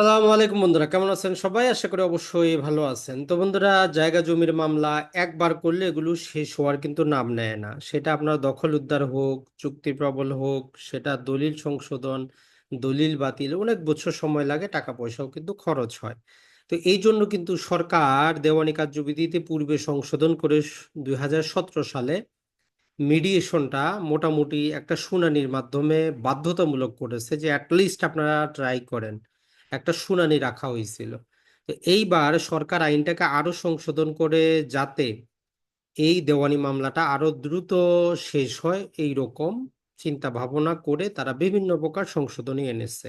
সালামু আলাইকুম বন্ধুরা, কেমন আছেন সবাই? আশা করি অবশ্যই ভালো আছেন। তো বন্ধুরা, জায়গা জমির মামলা একবার করলে এগুলো শেষ হওয়ার কিন্তু নাম নেয় না। সেটা আপনার দখল উদ্ধার হোক, চুক্তি প্রবল হোক, সেটা দলিল সংশোধন, দলিল বাতিল, অনেক বছর সময় লাগে টাকা পয়সাও কিন্তু খরচ হয়। তো এই জন্য কিন্তু সরকার দেওয়ানি কার্যবিধিতে পূর্বে সংশোধন করে দুই হাজার সতেরো সালে মিডিয়েশনটা মোটামুটি একটা শুনানির মাধ্যমে বাধ্যতামূলক করেছে যে অ্যাটলিস্ট আপনারা ট্রাই করেন। একটা শুনানি রাখা হয়েছিল। তো এইবার সরকার আইনটাকে আরও সংশোধন করে যাতে এই দেওয়ানি মামলাটা আরও দ্রুত শেষ হয় এই রকম চিন্তা ভাবনা করে তারা বিভিন্ন প্রকার সংশোধনী এনেছে।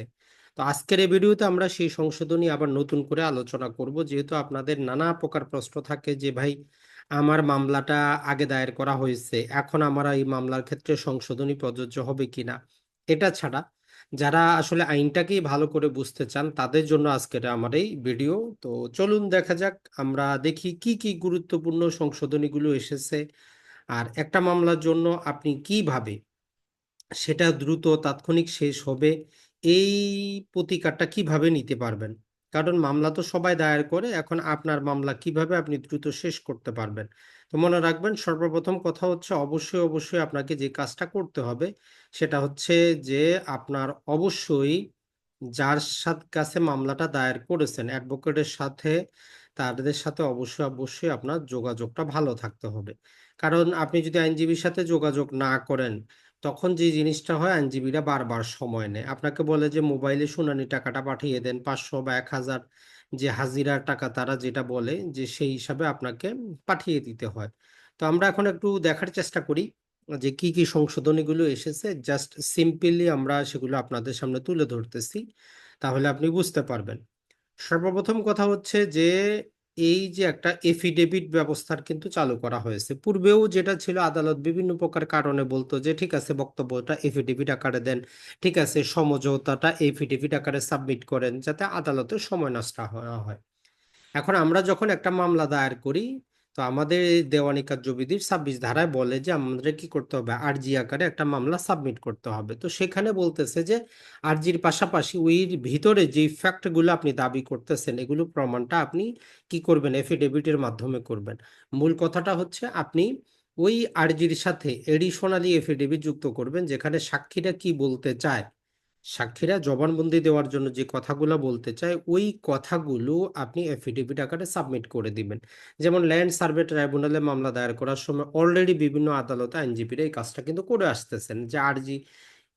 তো আজকের এই ভিডিওতে আমরা সেই সংশোধনী আবার নতুন করে আলোচনা করব, যেহেতু আপনাদের নানা প্রকার প্রশ্ন থাকে যে, ভাই, আমার মামলাটা আগে দায়ের করা হয়েছে, এখন আমার এই মামলার ক্ষেত্রে সংশোধনী প্রযোজ্য হবে কিনা? এটা ছাড়া যারা আসলে আইনটাকেই ভালো করে বুঝতে চান, তাদের জন্য আজকের আমার এই ভিডিও। তো চলুন দেখা যাক, আমরা দেখি কি কি গুরুত্বপূর্ণ সংশোধনীগুলো এসেছে আর একটা মামলার জন্য আপনি কীভাবে সেটা দ্রুত, তাৎক্ষণিক শেষ হবে, এই প্রতিকারটা কীভাবে নিতে পারবেন? কারণ মামলা তো সবাই দায়ের করে, এখন আপনার মামলা কীভাবে আপনি দ্রুত শেষ করতে পারবেন? তো মনে রাখবেন, সর্বপ্রথম কথা হচ্ছে অবশ্যই অবশ্যই আপনাকে যে কাজটা করতে হবে, সেটা হচ্ছে যে আপনার অবশ্যই যার সাথে কাছে মামলাটা দায়ের করেছেন, অ্যাডভোকেটের সাথে, তাদের সাথে অবশ্যই অবশ্যই আপনার যোগাযোগটা ভালো থাকতে হবে। কারণ আপনি যদি আইনজীবীর সাথে যোগাযোগ না করেন তখন যে জিনিসটা হয়, আইনজীবীরা বারবার সময় নেয়। আপনাকে বলে যে, মোবাইলে শুনানি টাকাটা পাঠিয়ে দেন, পাঁচশো বা এক হাজার যে হাজিরার টাকা তারা যেটা বলে, যে সেই হিসাবে আপনাকে পাঠিয়ে দিতে হয়। তো আমরা এখন একটু দেখার চেষ্টা করি যে কি কি সংশোধনীগুলো এসেছে। জাস্ট সিম্পলি আমরা সেগুলো আপনাদের সামনে তুলে ধরতেছি, তাহলে আপনি বুঝতে পারবেন। সর্বপ্রথম কথা হচ্ছে যে এই যে একটা এফিডেভিট ব্যবস্থার কিন্তু চালু করা হয়েছে। পূর্বেও যেটা ছিল আদালত বিভিন্ন প্রকার কারণে বলতো যে, ঠিক আছে, বক্তব্যটা এফিডেভিট আকারে দেন। ঠিক আছে, সমঝোতাটা এফিডেভিট আকারে সাবমিট করেন যাতে আদালতে সময় নষ্ট হয়। এখন আমরা যখন একটা মামলা দায়ের করি তো আমাদের এই দেওয়ানি কার্যবিধির ছাব্বিশ ধারায় বলে যে, আমাদের কি করতে হবে? আরজি আকারে একটা মামলা সাবমিট করতে হবে। তো সেখানে বলতেছে যে, আরজির পাশাপাশি ওই ভিতরে যে ফ্যাক্টগুলো আপনি দাবি করতেছেন এগুলো প্রমাণটা আপনি কি করবেন? এফিডেভিটের মাধ্যমে করবেন। মূল কথাটা হচ্ছে, আপনি ওই আরজির সাথে এডিশনালি এফিডেভিট যুক্ত করবেন, যেখানে সাক্ষীরা কি বলতে চায়। সাক্ষীরা জবানবন্দি দেওয়ার জন্য যে কথাগুলো বলতে চায়, ওই কথাগুলো আপনি এফিডেভিট আকারে সাবমিট করে দিবেন। যেমন ল্যান্ড সার্ভে ট্রাইব্যুনালে মামলা দায়ের করার সময় অলরেডি বিভিন্ন আদালতে আইনজীবীরা এই কাজটা কিন্তু করে আসতেছেন যে আরজি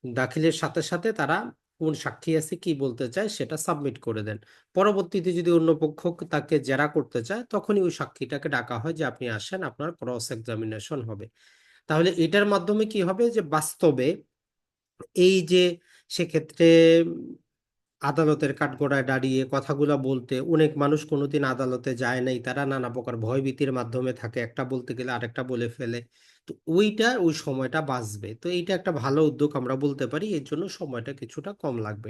দাখিলের সাথে সাথে তারা কোন সাক্ষী আছে, কি বলতে চায় সেটা সাবমিট করে দেন। পরবর্তীতে যদি অন্য পক্ষ তাকে জেরা করতে চায়, তখনই ওই সাক্ষীটাকে ডাকা হয় যে আপনি আসেন, আপনার ক্রস এক্সামিনেশন হবে। তাহলে এটার মাধ্যমে কি হবে যে বাস্তবে এই যে সেক্ষেত্রে আদালতের কাঠগড়ায় দাঁড়িয়ে কথাগুলা বলতে অনেক মানুষ কোনোদিন আদালতে যায় নাই, তারা নানা প্রকার ভয়ভীতির মাধ্যমে থাকে, একটা বলতে গেলে আরেকটা বলে ফেলে। তো ওইটা ওই সময়টা বাঁচবে। তো এইটা একটা ভালো উদ্যোগ আমরা বলতে পারি, এর জন্য সময়টা কিছুটা কম লাগবে।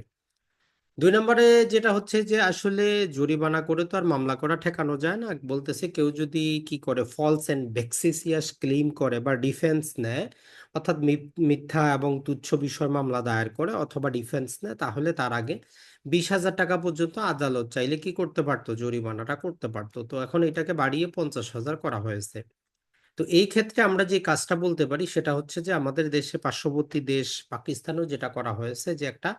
দুই নম্বরে যেটা হচ্ছে যে আসলে জরিমানা করে তো আর মামলা করা ঠেকানো যায় না। বলতেছে কেউ যদি কি করে ফলস অ্যান্ড ভেক্সিসিয়াস ক্লেম করে বা ডিফেন্স নেয় অর্থাৎ মিথ্যা এবং তুচ্ছ বিষয় মামলা দায়ের করে অথবা ডিফেন্স নেয়, তাহলে তার আগে বিশ হাজার টাকা পর্যন্ত আদালত চাইলে কি করতে পারতো? জরিমানাটা করতে পারতো। তো এখন এটাকে বাড়িয়ে পঞ্চাশ হাজার করা হয়েছে। তো এই ক্ষেত্রে আমরা যে কাজটা বলতে পারি সেটা হচ্ছে যে আমাদের দেশে পার্শ্ববর্তী দেশ পাকিস্তানেও যেটা করা হয়েছে যে একটা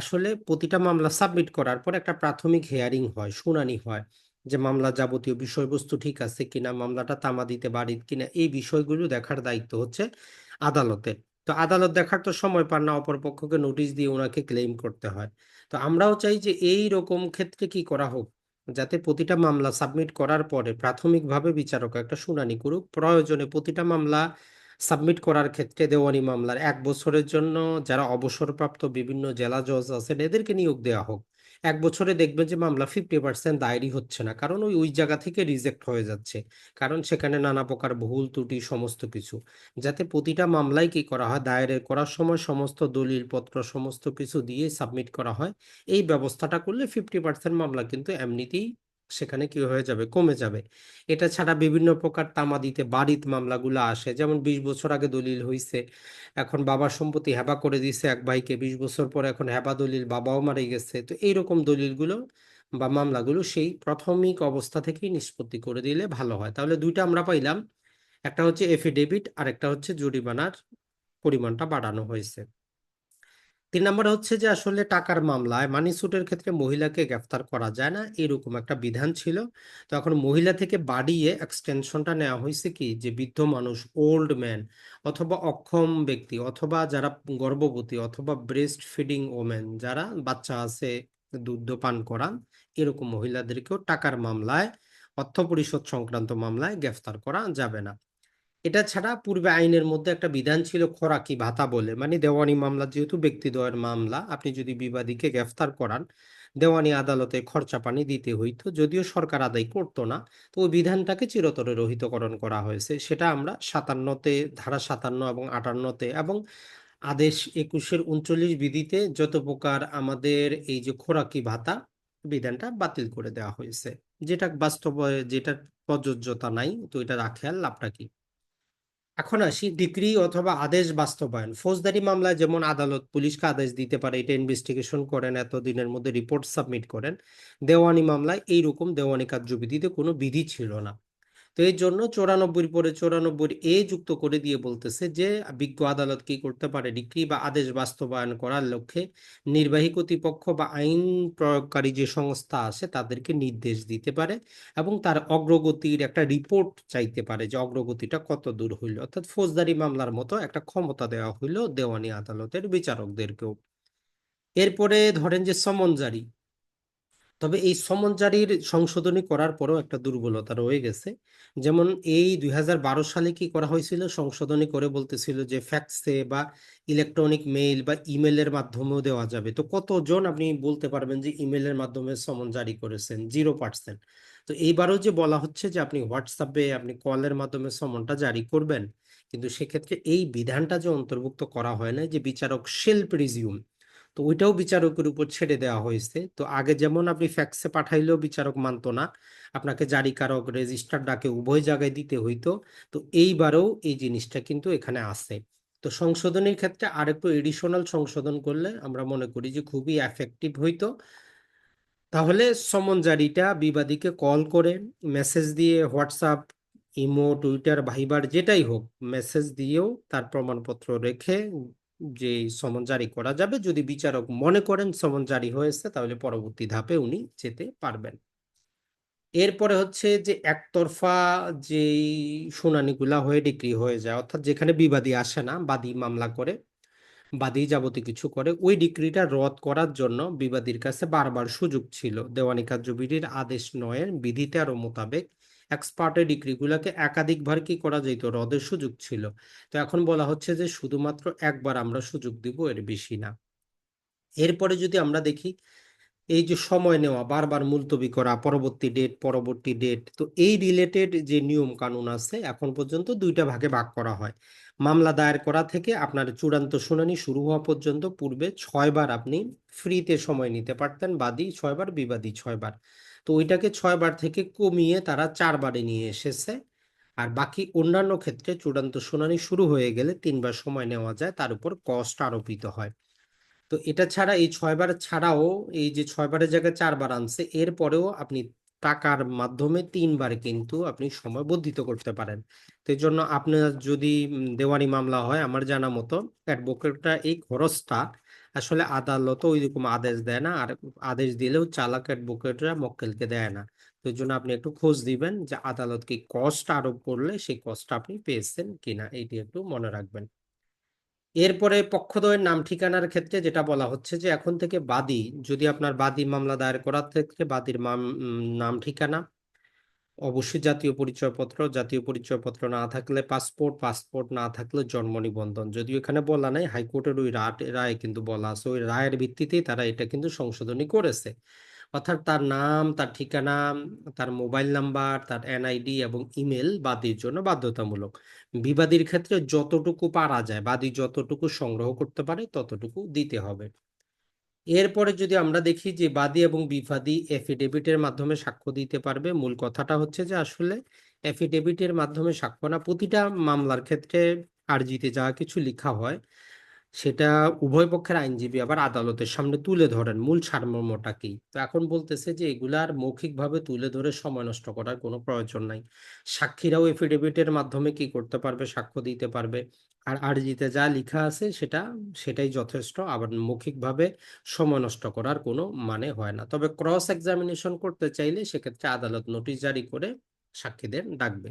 আসলে প্রতিটা মামলা সাবমিট করার পর একটা প্রাথমিক হেয়ারিং হয়, শুনানি হয় যে মামলা যাবতীয় বিষয়বস্তু ঠিক আছে কিনা, মামলাটা তামা দিতে বাড়ি কিনা, এই বিষয়গুলো দেখার দায়িত্ব হচ্ছে আদালতের তো আদালত দেখার তো সময় পান না, অপরপক্ষকে নোটিশ দিয়ে ওনাকে ক্লেম করতে হয়। তো আমরাও চাই যে এই রকম ক্ষেত্রে কি করা হোক, যাতে প্রতিটা মামলা সাবমিট করার পরে প্রাথমিকভাবে বিচারক একটা শুনানি করুক। প্রয়োজনে প্রতিটা মামলা সাবমিট করার ক্ষেত্রে দেওয়ানি মামলার এক বছরের জন্য, যারা অবসরপ্রাপ্ত বিভিন্ন জেলা জজ আছেন, এদেরকে নিয়োগ দেওয়া হোক। এক বছরে দেখবেন যে মামলা ফিফটি পার্সেন্ট দায়েরই হচ্ছে না। কারণ ওই ওই জায়গা থেকে রিজেক্ট হয়ে যাচ্ছে। কারণ সেখানে নানা প্রকার ভুল ত্রুটি, সমস্ত কিছু। যাতে প্রতিটা মামলায় কি করা হয়, দায়ের করার সময় সমস্ত দলিল পত্র সমস্ত কিছু দিয়ে সাবমিট করা হয়, এই ব্যবস্থাটা করলে ফিফটি পার্সেন্ট মামলা কিন্তু এমনিতেই সেখানে কি হয়ে যাবে? কমে যাবে। এটা ছাড়া বিভিন্ন প্রকার তামাদিতে বাড়িত মামলাগুলো আসে। যেমন বিশ বছর আগে দলিল হইছে, এখন বাবার সম্পত্তি হেবা করে দিছে এক ভাইকে। বিশ বছর পর এখন হেবা দলিল বাবাও মারা গেছে। তো এইরকম দলিলগুলো বা মামলাগুলো সেই প্রাথমিক অবস্থা থেকেই নিষ্পত্তি করে দিলে ভালো হয়। তাহলে দুইটা আমরা পাইলাম। একটা হচ্ছে এফিডেভিট আর একটা হচ্ছে জরিমানার পরিমাণটা বাড়ানো হয়েছে। তিন নম্বর হচ্ছে যে, আসলে টাকার মামলায় মানি সুটের ক্ষেত্রে মহিলাকে গ্রেফতার করা যায় না। এরকম একটা বিধান ছিল। তো এখন মহিলা থেকে বাড়িয়ে এক্সটেনশনটা নেওয়া হয়েছে কি? যে, বৃদ্ধ মানুষ, ওল্ড ম্যান অথবা অক্ষম ব্যক্তি অথবা যারা গর্ভবতী অথবা ব্রেস্ট ফিডিং ওমেন যারা বাচ্চা আছে, দুধ পান করান এরকম মহিলাদেরকেও টাকার মামলায় অর্থ পরিশোধ সংক্রান্ত মামলায় গ্রেফতার করা যাবে না। এটা ছাড়া পূর্বে আইনের মধ্যে একটা বিধান ছিল খোরাকি ভাতা বলে। মানে দেওয়ানি মামলা যেহেতু ব্যক্তিদ্বয়ের মামলা, আপনি যদি বিবাদীকে গ্রেফতার করান, দেওয়ানি আদালতে খরচা পানি দিতে হইতো, যদিও সরকার আদায় করতো না। তো ওই বিধানটাকে চিরতরে রহিতকরণ করা হয়েছে। সেটা আমরা সাতান্নতে, ধারা সাতান্ন এবং আটান্নতে এবং আদেশ একুশের উনচল্লিশ বিধিতে যত প্রকার আমাদের এই যে খোরাকি ভাতা, বিধানটা বাতিল করে দেওয়া হয়েছে। যেটা বাস্তবে যেটার প্রযোজ্যতা নাই, তো এটা রাখে আর লাভটা কি? এখন আসি ডিক্রি অথবা আদেশ বাস্তবায়ন। ফৌজদারি মামলায় যেমন আদালত পুলিশকে আদেশ দিতে পারে, এটা ইনভেস্টিগেশন করেন, এতদিনের মধ্যে রিপোর্ট সাবমিট করেন। দেওয়ানি মামলায় এইরকম দেওয়ানি কার্যবিধিতে কোনো বিধি ছিল না। তো এই জন্য চৌরানব্বই পরে চৌরানব্বই এ যুক্ত করে দিয়ে বলতেছে যে, বিজ্ঞ আদালত কি করতে পারে ডিক্রি বা আদেশ বাস্তবায়ন করার লক্ষ্যে নির্বাহী কর্তৃপক্ষ বা আইন প্রয়োগকারী যে সংস্থা আছে, তাদেরকে নির্দেশ দিতে পারে এবং তার অগ্রগতির একটা রিপোর্ট চাইতে পারে যে অগ্রগতিটা কত দূর হইল। অর্থাৎ ফৌজদারি মামলার মতো একটা ক্ষমতা দেওয়া হইল দেওয়ানি আদালতের বিচারকদেরকেও। এরপরে ধরেন যে সমন জারি। তবে এই সমন জারির সংশোধনী করার পরও একটা দুর্বলতা রয়ে গেছে। যেমন এই দুই হাজার বারো সালে কি করা হয়েছিল? সংশোধনী করে বলতেছিল যে ফ্যাক্সে বা ইলেকট্রনিক মেইল বা ইমেলের মাধ্যমেও দেওয়া যাবে। তো কতজন আপনি বলতে পারবেন যে ইমেলের মাধ্যমে সমন জারি করেছেন? Zero percent. তো এইবারও যে বলা হচ্ছে যে আপনি হোয়াটসঅ্যাপে আপনি কলের মাধ্যমে সমনটা জারি করবেন, কিন্তু সেক্ষেত্রে এই বিধানটা যে অন্তর্ভুক্ত করা হয় না যে বিচারক সেলফ রিজিউম তো ওইটাও বিচারকের উপর ছেড়ে দেওয়া হয়েছে। তো আগে যেমন আপনি ফ্যাক্সে পাঠাইলেও বিচারক মানতো না, আপনাকে জারিকারক রেজিস্টার ডাকে উভয় জায়গায় দিতে হইতো। তো এইবারও এই জিনিসটা কিন্তু এখানে আছে। তো সংশোধনের ক্ষেত্রে আরেকটু এডিশনাল সংশোধন করলে আমরা মনে করি যে খুবই এফেক্টিভ হইতো। তাহলে সমন জারিটা বিবাদীকে কল করে মেসেজ দিয়ে হোয়াটসঅ্যাপ ইমো টুইটার ভাইবার যেটাই হোক মেসেজ দিয়েও তার প্রমাণপত্র রেখে যে সমন জারি করা যাবে। যদি বিচারক মনে করেন সমন জারি হয়েছে, তাহলে পরবর্তী ধাপে উনি যেতে পারবেন। এরপরে হচ্ছে যে একতরফা যেই শুনানিগুলা হয়ে ডিগ্রি হয়ে যায়, অর্থাৎ যেখানে বিবাদী আসে না, বাদী মামলা করে, বাদী যাবতীয় কিছু করে, ওই ডিক্রিটা রদ করার জন্য বিবাদীর কাছে বারবার সুযোগ ছিল। দেওয়ানি কার্যবিধির আদেশ নয়ের বিধিতে তেরো মোতাবেক এক্সপার্টের ডিগ্রিগুলোকে একাধিকবার কি করা যেত রদের সুযোগ ছিল। তো এখন বলা হচ্ছে যে শুধুমাত্র একবার আমরা সুযোগ দিব, এর বেশি না। এরপরে যদি আমরা দেখি, এই যে সময় নেওয়া, বারবার মুলতবি করা, পরবর্তী ডেট পরবর্তী ডেট তো এই রিলেটেড যে নিয়ম কানুন আছে, এখন পর্যন্ত দুইটা ভাগে ভাগ করা হয়। মামলা দায়ের করা থেকে আপনার চূড়ান্ত শুনানি শুরু হওয়া পর্যন্ত পূর্বে ছয়বার আপনি ফ্রিতে সময় নিতে পারতেন, বাদী ছয়বার, বিবাদী ছয়বার। তো ওইটাকে ছয়বার থেকে কমিয়ে তারা চারবারে নিয়ে এসেছে। আর বাকি অন্যান্য ক্ষেত্রে চূড়ান্ত শুনানি শুরু হয়ে গেলে তিনবার সময় নেওয়া যায়, তার উপর কষ্ট আরোপিত হয়। তো এটা ছাড়া এই ছয়বার ছাড়াও এই যে ছয়বারের জায়গায় চারবার আনছে, এরপরেও আপনি টাকার মাধ্যমে তিনবার কিন্তু আপনি সময় বর্ধিত করতে পারেন। তো এই জন্য আপনার যদি দেওয়ানি মামলা হয়, আমার জানা মতো অ্যাডভোকেটরা এই খরচটা আসলে আদালত ওই রকম আদেশ দেয় না। আর আদেশ দিলেও চালাক অ্যাডভোকেটরা মক্কেলকে দেয় না। তো জন্য আপনি একটু খোঁজ দিবেন যে আদালত কি কষ্ট আরোপ করলে সেই কষ্টটা আপনি পেয়েছেন কিনা এইটি একটু মনে রাখবেন। এরপরে পক্ষদ্বয়ের নাম ঠিকানার ক্ষেত্রে যেটা বলা হচ্ছে যে এখন থেকে বাদী, যদি আপনার বাদী মামলা দায়ের করার ক্ষেত্রে বাদীর নাম ঠিকানা অবশ্যই জাতীয় পরিচয়পত্র জাতীয় পরিচয়পত্র না থাকলে পাসপোর্ট পাসপোর্ট না থাকলে জন্ম নিবন্ধন। যদিও এখানে বলা নাই, হাইকোর্টের ওই রায় কিন্তু বলা আছে। ওই রায়ের ভিত্তিতেই তারা এটা কিন্তু সংশোধনী করেছে। অর্থাৎ তার নাম, তার ঠিকানা, তার মোবাইল নাম্বার, তার এনআইডি এবং ইমেল বাদীর জন্য বাধ্যতামূলক। বিবাদীর ক্ষেত্রে যতটুকু পারা যায়, বাদী যতটুকু সংগ্রহ করতে পারে, ততটুকু দিতে হবে। এরপরে যদি আমরা দেখি যে বাদী এবং বিবাদী এফিডেভিটের মাধ্যমে সাক্ষ্য দিতে পারবে, মূল কথাটা হচ্ছে যে আসলে এফিডেভিটের মাধ্যমে সাক্ষ্য না, প্রতিটা মামলার ক্ষেত্রে আরজিতে যা কিছু লেখা হয়, সেটা উভয় পক্ষের আইনজীবী আবার আদালতের সামনে তুলে ধরেন, মূল সারমর্মটা কি? তো এখন বলতেছে যে এগুলার মৌখিকভাবে তুলে ধরে সময় নষ্ট করার কোনো প্রয়োজন নাই। সাক্ষীরাও এফিডেভিটের মাধ্যমে কি করতে পারবে, সাক্ষ্য দিতে পারবে? আর আরজিতে যা লেখা আছে সেটা, সেটাই যথেষ্ট। আবার মৌখিকভাবে সময় নষ্ট করার কোনো মানে হয় না। তবে ক্রস এক্সামিনেশন করতে চাইলে সেক্ষেত্রে আদালত নোটিশ জারি করে সাক্ষীদের ডাকবে।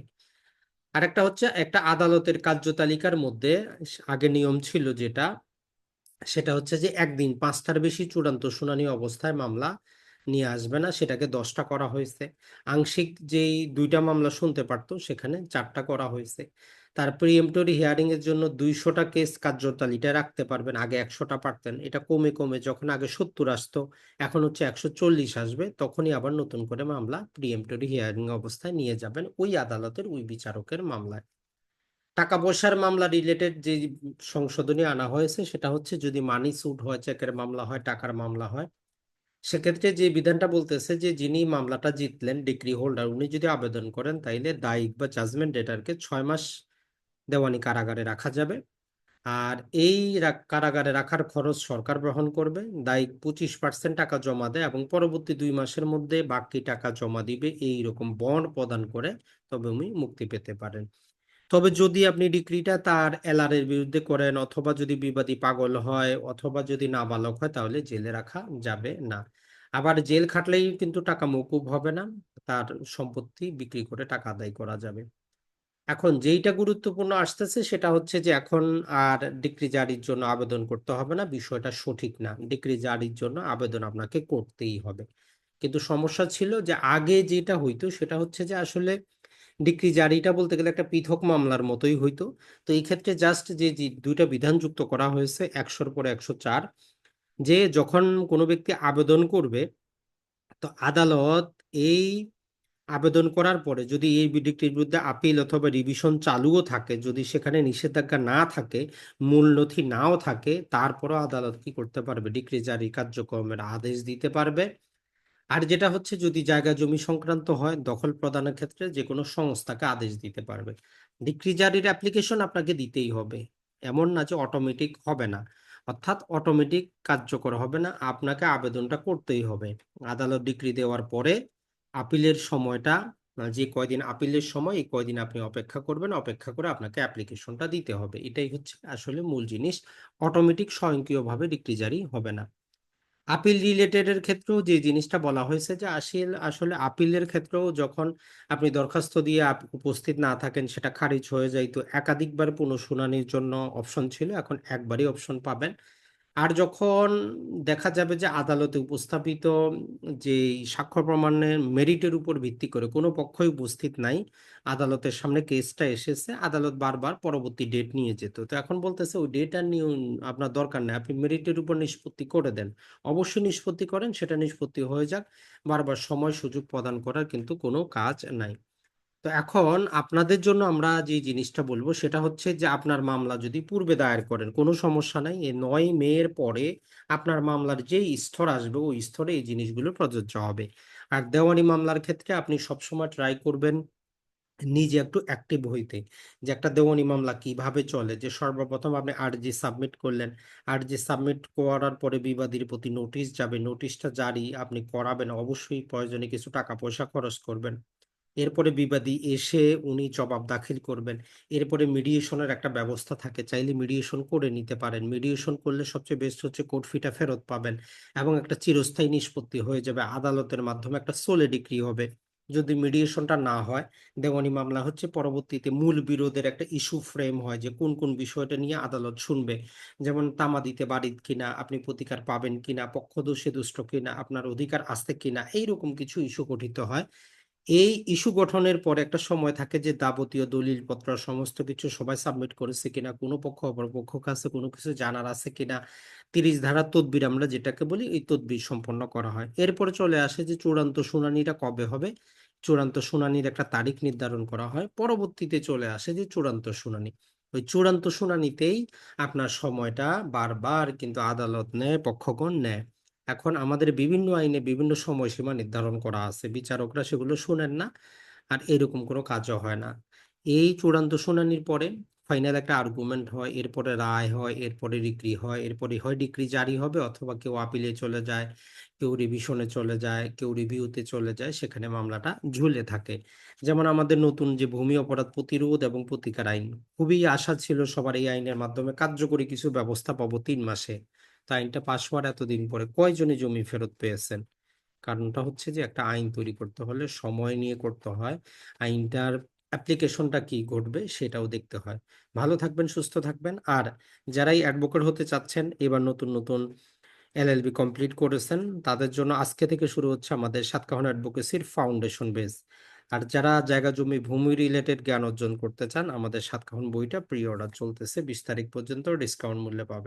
আরেকটা হচ্ছে একটা আদালতের কার্যতালিকার মধ্যে আগে নিয়ম ছিল যেটা, সেটা হচ্ছে যে একদিন পাঁচটার বেশি চূড়ান্ত শুনানি অবস্থায় মামলা নিয়ে আসবে না, সেটাকে দশটা করা হয়েছে। আংশিক যেই দুইটা মামলা শুনতে পারতো, সেখানে চারটা করা হয়েছে। তার প্রিএমটরি হিয়ারিং এর জন্য দুইশোটা কেস কার্যতালিটা রাখতে পারবেন, আগে একশোটা পারতেন। এটা কমে কমে যখন আগে সত্তর আসতো, এখন হচ্ছে একশো চল্লিশ আসবে, তখনই আবার নতুন করে মামলা প্রিএমটরি হিয়ারিং অবস্থায় নিয়ে যাবেন ওই আদালতের, ওই বিচারকের মামলায়। টাকা পয়সার মামলা রিলেটেড যে সংশোধনী আনা হয়েছে, সেটা হচ্ছে যদি মানি সুট হয় চেকের মামলা হয়, টাকার মামলা হয়, সেক্ষেত্রে যে বিধানটা বলতেছে যে যিনি মামলাটা জিতলেন, ডিগ্রি হোল্ডার উনি যদি আবেদন করেন, তাইলে দায়িক বা জাজমেন্ট ডেটারকে ছয় মাস দেওয়ানি কারাগারে রাখা যাবে। আর এই কারাগারে রাখার খরচ সরকার বহন করবে। দায়িক পঁচিশ পার্সেন্ট টাকা জমা দেয় এবং পরবর্তী দুই মাসের মধ্যে বাকি টাকা জমা দিবে এই রকম বন্ড প্রদান করে তবে উনি মুক্তি পেতে পারেন। তবে যদি আপনি ডিক্রিটা তার এলআর এর বিরুদ্ধে করেন অথবা যদি বিবাদী পাগল হয় অথবা যদি নাবালক হয় তাহলে জেলে রাখা যাবে না। আবার জেল খাটলেই কিন্তু টাকা মকুব হবে না, তার সম্পত্তি বিক্রি করে টাকা আদায় করা যাবে। এখন যেইটা গুরুত্বপূর্ণ আসতেছে সেটা হচ্ছে যে এখন আর ডিগ্রি জারির জন্য আবেদন করতে হবে না, বিষয়টা সঠিক না। ডিগ্রি জারির জন্য আবেদন আপনাকে করতেই হবে। কিন্তু সমস্যা ছিল যে আগে যেটা হইতো সেটা হচ্ছে যে আসলে ডিগ্রি জারিটা বলতে গেলে একটা পৃথক মামলার মতোই হইতো। তো এই ক্ষেত্রে জাস্ট যে দুইটা বিধান যুক্ত করা হয়েছে, একশোর পরে একশো চার, যে যখন কোনো ব্যক্তি আবেদন করবে, তো আদালত এই আবেদন করার পরে যদি এই ডিক্রির বিরুদ্ধে আপিল অথবা রিভিশন চালুও থাকে, যদি সেখানে নিষেধাজ্ঞা না থাকে, মূল নথি নাও থাকে, তারপরও আদালত কি করতে পারবে? ডিক্রি জারি কার্যক্রমের আদেশ দিতে পারবে। আর যেটা হচ্ছে, যদি জায়গা জমি সংক্রান্ত হয়, দখল প্রদানের ক্ষেত্রে যে কোনো সংস্থাকে আদেশ দিতে পারবে। ডিক্রি জারির অ্যাপ্লিকেশন আপনাকে দিতেই হবে। এমন না যে অটোমেটিক হবে না। অর্থাৎ অটোমেটিক কার্যকর হবে না। আপনাকে আবেদনটা করতেই হবে। আদালত ডিক্রি দেওয়ার পরে আপিলের সময়টা যে কয়দিন আপিলের সময়, এই কয়দিন আপনি অপেক্ষা করবেন, অপেক্ষা করে আপনাকে অ্যাপ্লিকেশনটা দিতে হবে। এটাই হচ্ছে আসলে মূল জিনিস। অটোমেটিক স্বয়ংক্রিয়ভাবে ডিক্রি জারি হবে না। আপিল রিলেটেড এর ক্ষেত্রেও যে জিনিসটা বলা হয়েছে যে আসিল, আসলে আপিলের ক্ষেত্রেও যখন আপনি দরখাস্ত দিয়ে উপস্থিত না থাকেন, সেটা খারিজ হয়ে যায়। তো একাধিকবার পুনঃশুনানির জন্য অপশন ছিল, এখন একবারই অপশন পাবেন। আর যখন দেখা যাবে যে আদালতে উপস্থাপিত যে সাক্ষ্য প্রমাণের মেরিটের উপর ভিত্তি করে কোনো পক্ষই উপস্থিত নাই, আদালতের সামনে কেসটা এসেছে, আদালত বারবার পরবর্তী ডেট নিয়ে যেত। তো এখন বলতেছে ওই ডেট আর নিয়ে আপনার দরকার নেই, আপনি মেরিটের উপর নিষ্পত্তি করে দেন। অবশ্যই নিষ্পত্তি করেন, সেটা নিষ্পত্তি হয়ে যাক, বারবার সময় সুযোগ প্রদান করার কিন্তু কোনো কাজ নাই। তো এখন আপনাদের জন্য আমরা যে জিনিসটা বলব সেটা হচ্ছে যে আপনার মামলা যদি পূর্বে দায়ের করেন, কোনো সমস্যা নাই। এই নয় মেয়ের পরে আপনার মামলার যে স্তর আসবে, ওই স্তরে এই জিনিসগুলো প্রযোজ্য হবে। আর দেওয়ানি মামলার ক্ষেত্রে আপনি সবসময় ট্রাই করবেন নিজে একটু অ্যাক্টিভ হইতে। যে একটা দেওয়ানি মামলা কীভাবে চলে? যে সর্বপ্রথম আপনি আরজি সাবমিট করলেন। আরজি সাবমিট করার পরে বিবাদীর প্রতি নোটিশ যাবে। নোটিশটা জারি আপনি করাবেন। অবশ্যই প্রয়োজনে কিছু টাকা পয়সা খরচ করবেন। এরপরে বিবাদী এসে উনি জবাব দাখিল করবেন। এরপরে মিডিয়েশনের একটা ব্যবস্থা থাকে, চাইলে মিডিয়েশন করে নিতে পারেন। মিডিয়েশন করলে সবচেয়ে বেস্ট হচ্ছে কোর্ট ফিটা ফেরত পাবেন এবং একটা চিরস্থায়ী নিষ্পত্তি হয়ে যাবে, আদালতের মাধ্যমে একটা সোলে ডিগ্রি হবে। যদি মিডিয়েশনটা না হয়, দেওয়ানি মামলা হচ্ছে পরবর্তীতে মূল বিরোধের একটা ইস্যু ফ্রেম হয় যে কোন কোন বিষয়টা নিয়ে আদালত শুনবে। যেমন তামা দিতে বাড়ি কিনা, আপনি প্রতিকার পাবেন কিনা, পক্ষদোষে দুষ্ট কিনা, আপনার অধিকার আসতে কিনা, এইরকম কিছু ইস্যু গঠিত হয়। এই ইস্যু গঠনের পরে একটা সময় থাকে যে যাবতীয় দলিলপত্র সমস্ত কিছু সবাই সাবমিট করেছে কিনা, কোনো পক্ষ, অপর পক্ষ কাছে কোনো কিছু জানার আছে কিনা, তিরিশ ধারার তদবির আমরা যেটাকে বলি এই তদবির সম্পন্ন করা হয়। এরপরে চলে আসে যে চূড়ান্ত শুনানিটা কবে হবে। চূড়ান্ত শুনানির একটা তারিখ নির্ধারণ করা হয়। পরবর্তীতে চলে আসে যে চূড়ান্ত শুনানি। ওই চূড়ান্ত শুনানিতেই আপনার সময়টা বারবার কিন্তু আদালত নেয়, পক্ষগণ নেয়। এখন আমাদের বিভিন্ন আইনে বিভিন্ন সময়সীমা নির্ধারণ করা আছে। বিচারকরা সেগুলো শোনেন না আর এরকম কোনো কাজও হয় না। এই চূড়ান্ত শুনানির পরে ফাইনাল একটা আর্গুমেন্ট হয়, এরপরে রায় হয়, এরপরে ডিক্রি হয়, এরপরে হয় ডিক্রি জারি হবে অথবা কেউ আপিলে চলে যায়, কেউ রিভিশনে চলে যায়, কেউ রিভিউতে চলে যায়, সেখানে মামলাটা ঝুলে থাকে। যেমন আমাদের নতুন যে ভূমি অপরাধ প্রতিরোধ এবং প্রতিকার আইন, খুবই আশা ছিল সবার এই আইনের মাধ্যমে কার্যকরী কিছু ব্যবস্থা পাবো তিন মাসে। আইনটা পাশ হওয়ার এতদিন পরে কয়জনে জমি ফেরত পেয়েছেন? কারণটা হচ্ছে যে একটা আইন তৈরি করতে হলে সময় নিয়ে করতে হয়। আইনটার অ্যাপ্লিকেশনটা কি ঘটবে সেটাও দেখতে হয়। ভালো থাকবেন, সুস্থ থাকবেন। আর যারাই অ্যাডভোকেট হতে চাচ্ছেন, এবার নতুন নতুন এলএলবি কমপ্লিট করেছেন, তাদের জন্য আজকে থেকে শুরু হচ্ছে আমাদের সাতকাহন অ্যাডভোকেসির ফাউন্ডেশন বেস। আর যারা জায়গা, জমি, ভূমি রিলেটেড জ্ঞান অর্জন করতে চান, আমাদের সাতকাহন বইটা প্রি অর্ডার চলতেছে। বিশ তারিখ পর্যন্ত ডিসকাউন্ট মূল্যে পাবেন।